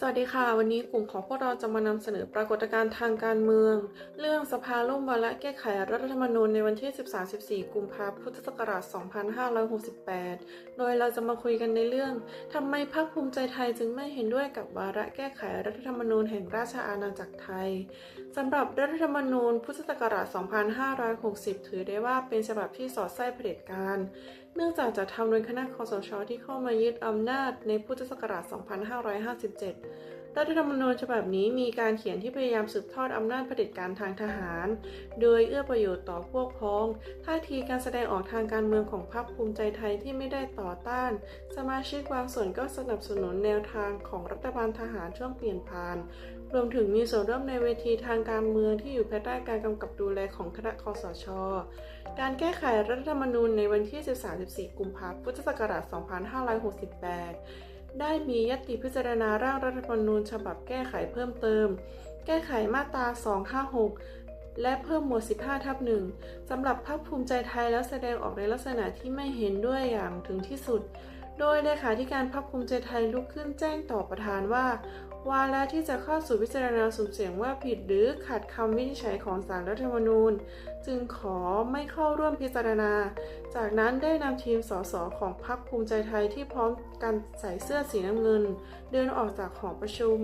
สวัสดีค่ะ วันนี้กลุ่มของพวกเราจะมานำเสนอปรากฏการณ์ทางการเมือง เรื่องสภาล่มวาระแก้ไขรัฐธรรมนูญในวันที่ 13-14 กุมภาพันธ์ พุทธศักราช 2568 โดยเราจะมาคุยกันในเรื่องทำไมพรรคภูมิใจไทยจึงไม่เห็นด้วยกับวาระแก้ไขรัฐธรรมนูญแห่งราชอาณาจักรไทยสำหรับรัฐธรรมนูญพุทธศักราช 2560 ถือได้ว่าเป็นฉบับที่สอดไส้เผด็จการ เนื่องจากจะทำโดยคณะคอสช ที่เข้ามายึดอำนาจในพุทธศักราช 2557 รัฐธรรมนูญฉบับนี้มีการเขียนที่พยายามสืบทอดอำนาจเผด็จการทางทหาร โดยเอื้อประโยชน์ต่อพวกพ้อง ท่าทีการแสดงออกทางการเมืองของพรรคภูมิใจไทยที่ไม่ได้ต่อต้าน สมาชิกบางส่วนก็สนับสนุนแนวทางของรัฐบาลทหารช่วงเปลี่ยนผ่าน รวมถึงมีส่วนร่วมในเวทีทางการเมืองที่อยู่ภายใต้การกำกับดูแลของคณะคอสช การแก้ไขรัฐธรรมนูญในวันที่ 13-14 กุมภาพันธ์ พุทธศักราช 2568 ได้มียติพิจารณาร่างรัฐธรรมนูญฉบับแก้ไขเพิ่มเติม แก้ไขมาตรา 256 และเพิ่มหมวด 15 ทับหนึ่งสำหรับพรรคภูมิใจไทยแล้วแสดงออกในลักษณะที่ไม่เห็นด้วยอย่างถึงที่สุด โดยเลขาธิการพรรคภูมิใจไทยลุกขึ้นแจ้งต่อประธานว่า วาระที่จะเข้าสู่พิจารณาสุ่มเสี่ยงว่าผิดหรือขัดคำวินิจฉัยของศาลรัฐธรรมนูญ จึงขอไม่เข้าร่วมพิจารณา จากนั้นได้นำทีมสสของพรรคภูมิใจไทยที่พร้อมกันใส่เสื้อสีน้ำเงิน เดินออกจากหอประชุม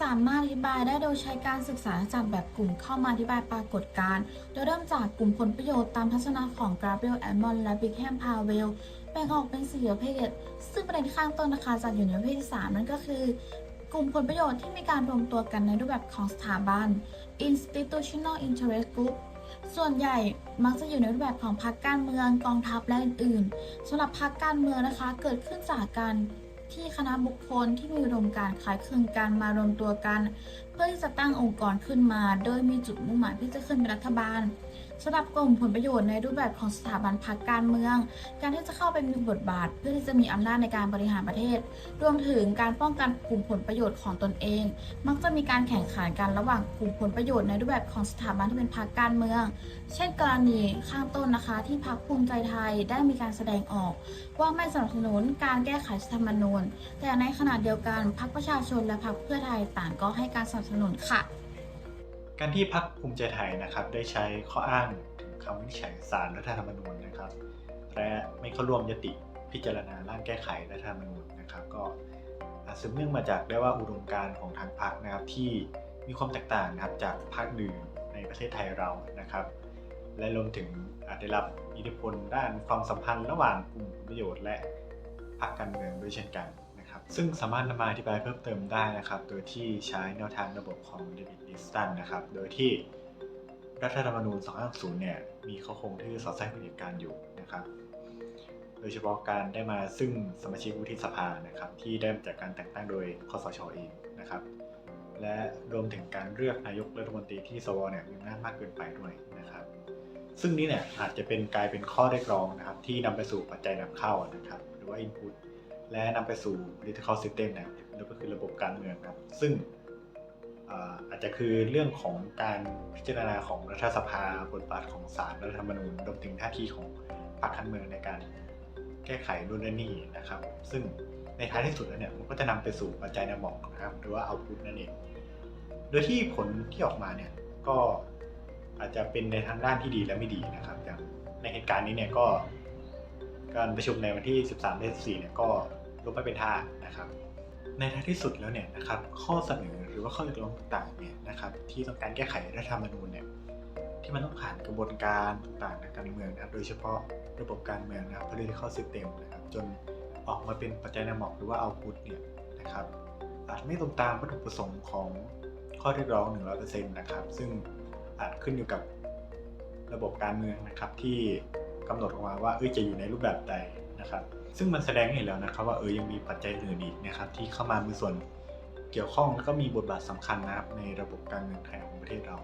สามารถอธิบายได้โดยใช้การศึกษาจากแบบกลุ่มเข้ามาอธิบายปรากฏการณ์ โดยเริ่มจากกลุ่มผลประโยชน์ตามทัศนะของกราเบรียลแอมมอนและบิกแฮมพาเวลแบ่งออกเป็นสี่ประเภทซึ่งประเด็นข้างต้นนะคะจัดอยู่ในประเภทที่ 3 นั่นก็คือ กลุ่มผลประโยชน์ที่มีการรวมตัวกันในรูปแบบของสถาบัน institutional interest group ส่วนใหญ่มักจะอยู่ในรูปแบบของพรรคการเมืองกองทัพและอื่นๆสำหรับพรรคการเมืองนะคะ เกิดขึ้นจากการที่คณะบุคคลที่มีอุดมการคล้ายคลึงกันมารวมตัวกัน เพื่อที่จะตั้งองค์กรขึ้นมา โดยมีจุดมุ่งหมายที่จะขึ้นเป็นรัฐบาล สำหรับกลุ่มผลประโยชน์ในรูปแบบของสถาบันพรรคการเมือง การที่จะเข้าไปมีบทบาท เพื่อที่จะมีอำนาจในการบริหารประเทศ รวมถึงการป้องกันกลุ่มผลประโยชน์ของตนเอง มักจะมีการแข่งขันกันระหว่างกลุ่มผลประโยชน์ในรูปแบบของสถาบันที่เป็นพรรคการเมือง เช่นกรณีข้างต้นนะคะ ที่พรรคภูมิใจไทยได้มีการแสดงออก ว่าไม่สนับสนุนการแก้ไขรัฐธรรมนูญ แต่ในขณะเดียวกันพรรคประชาชนและพรรคเพื่อไทยต่างก็ให้การสนับสนุนค่ะ การที่พรรคภูมิใจไทยนะครับได้ใช้ข้ออ้างถึงคำวินิจฉัยศาลรัฐธรรมนูญนะครับ และไม่เข้าร่วมยติพิจารณาร่างแก้ไขรัฐธรรมนูญนะครับ ก็อาจสืบเนื่องมาจากได้ว่าอุดมการณ์ของทางพรรคนะครับที่มีความแตกต่างนะครับจากพรรคอื่นในประเทศไทยเรานะครับ และรวมถึงอาจได้รับอิทธิพลด้านความสัมพันธ์ระหว่างกลุ่มผลประโยชน์ และพรรคการเมืองด้วยเช่นกัน ซึ่งสามารถนำมาอธิบายเพิ่มเติมได้นะครับ โดยที่ใช้แนวทางระบบของเดวิดลิสตันนะครับ โดยที่รัฐธรรมนูญ250เนี่ย มีข้อคงที่สอดแทรกเผด็จการอยู่นะครับ โดยเฉพาะการได้มาซึ่งสมาชิกวุฒิสภานะครับ ที่ได้มาจากการแต่งตั้งโดยคอสชเองนะครับ และรวมถึงการเลือกนายกรัฐมนตรีที่สวเนี่ยมีอำนาจมากเกินไปด้วยนะครับ ซึ่งนี่เนี่ยอาจจะเป็นกลายเป็นข้อเรียกร้องนะครับ ที่นำไปสู่ปัจจัยนำเข้านะครับ หรือว่า input และนำไปสู่ political system นะครับแล้วก็คือระบบการเมืองนะครับ ซึ่งอาอาจจะคือเรื่องของการพิจารณาของรัฐสภาบทบาทของศาลรัฐธรรมนูญรวมถึงท่าทีของพรรคการเมืองในการแก้ไขนู่นนี่นะครับ ซึ่งในท้ายที่สุดแล้วเนี่ยมันก็จะนำไปสู่ปัจจัยนำบอกนะครับ หรือว่าเอาพุทนั่นเอง โดยที่ผลที่ออกมาเนี่ยก็อาจจะเป็นในทางด้านที่ดีและไม่ดีนะครับอย่างในเหตุการณ์นี้เนี่ยก็การประชุมในวันที่ 13เดือน4เนี่ยก็ ลบไม่เป็นท่านะครับ ในท้ายที่สุดแล้วเนี่ยนะครับข้อเสนอหรือว่าข้อเรียกร้องต่างๆเนี่ยนะครับที่ต้องการแก้ไขรัฐธรรมนูญเนี่ยที่มันต้องผ่านกระบวนการต่างๆทางการเมืองนะครับโดยเฉพาะระบบการเมืองนะครับ political system นะครับจนออกมาเป็นปัจจัยนำหมอกหรือว่า output เนี่ยนะครับอาจไม่ตรงตามวัตถุประสงค์ของข้อเรียกร้อง 100%นะครับ ซึ่งอาจขึ้นอยู่กับระบบการเมืองนะครับที่กำหนดออกมาว่าเอ้ยจะอยู่ในรูปแบบใด นะครับ ซึ่งมันแสดงให้เห็นแล้วนะครับว่าเออยังมีปัจจัยอื่นอีกนะครับที่เข้ามามีส่วนเกี่ยวข้องแล้วก็มีบทบาทสำคัญนะครับในระบบการเงินไทยของประเทศเรา